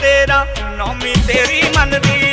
ਤੇਰਾ ਨੌਮੀ ਤੇਰੀ ਮੰਨਦੀ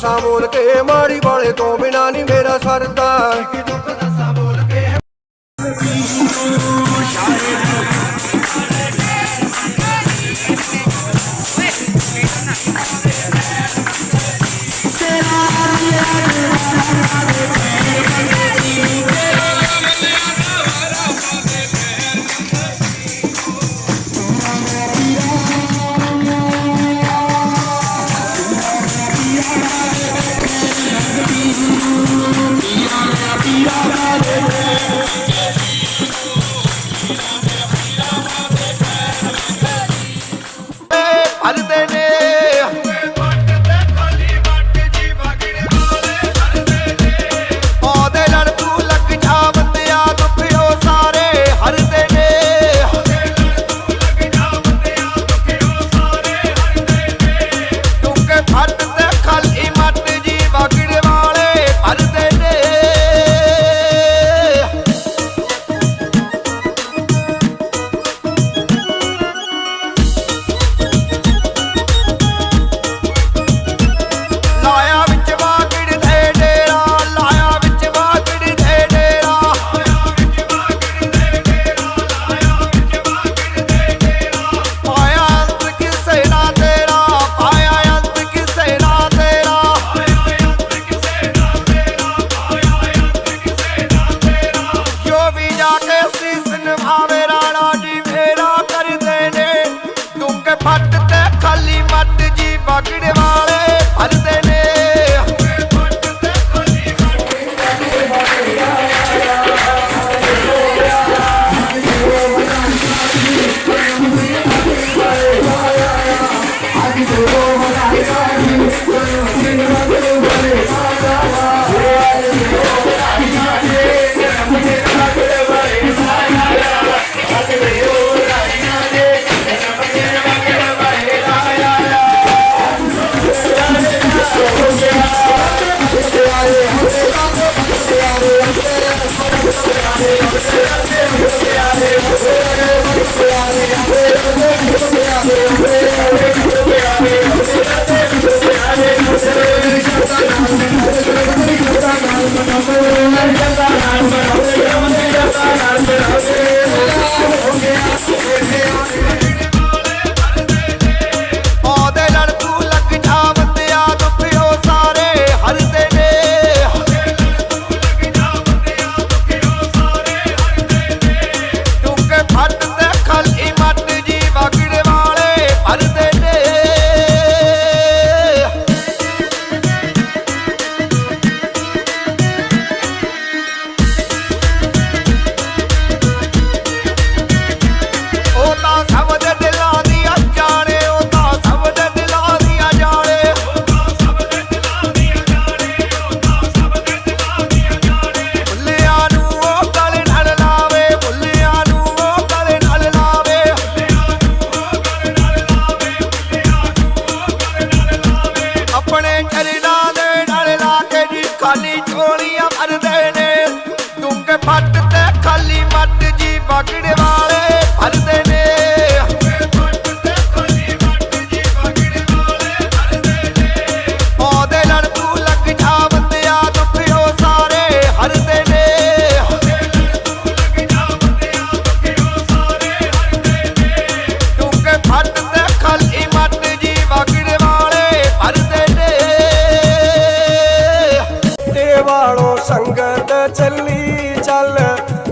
ਭਾਸ਼ਾ ਬੋਲ ਕੇ ਮਾੜੀ ਵਾਲੇ ਤੋਂ ਬਿਨਾ ਨਹੀਂ ਮੇਰਾ ਸਰਦਾ। ਕਾਕੜੇ ਵਾਲੇ ਭਰਦੇ ਨੇ। I'm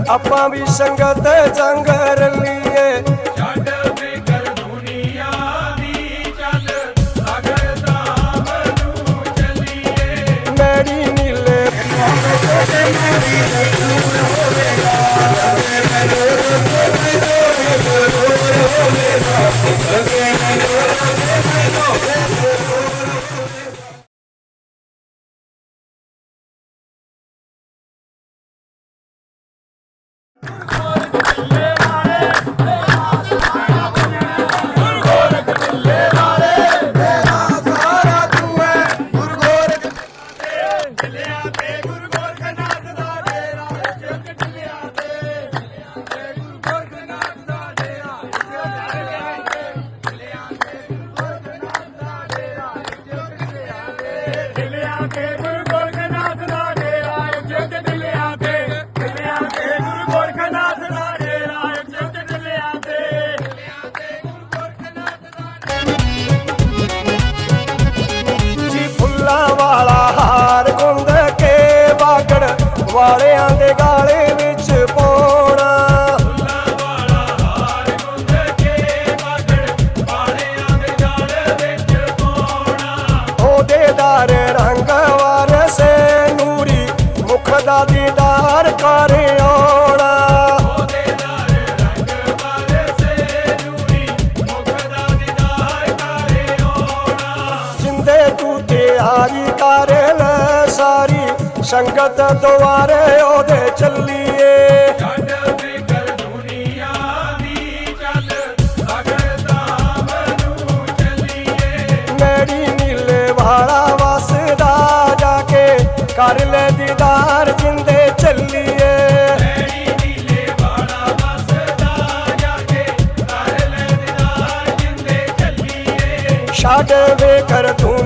ਆਪਾਂ ਵੀ ਸੰਗਤ ਜੰਗਰਲੀ ਵਾਲਿਆਂ ਦੇ ਗਾਲੇ ਵਿੱਚ ਸੰਗਤ ਦੁਆਰੇ ਉਹਦੇ ਚੱਲੀਏ। ਛੱਡ ਨੀਲੇ ਵਾਲਾ ਵਸਦਾ ਜਾ ਕੇ ਕਰ ਦੀਦਾਰ ਜਿੰਦੇ ਚੱਲੀਏ। ਛੱਡ ਵੇਖਰ ਤੂੰ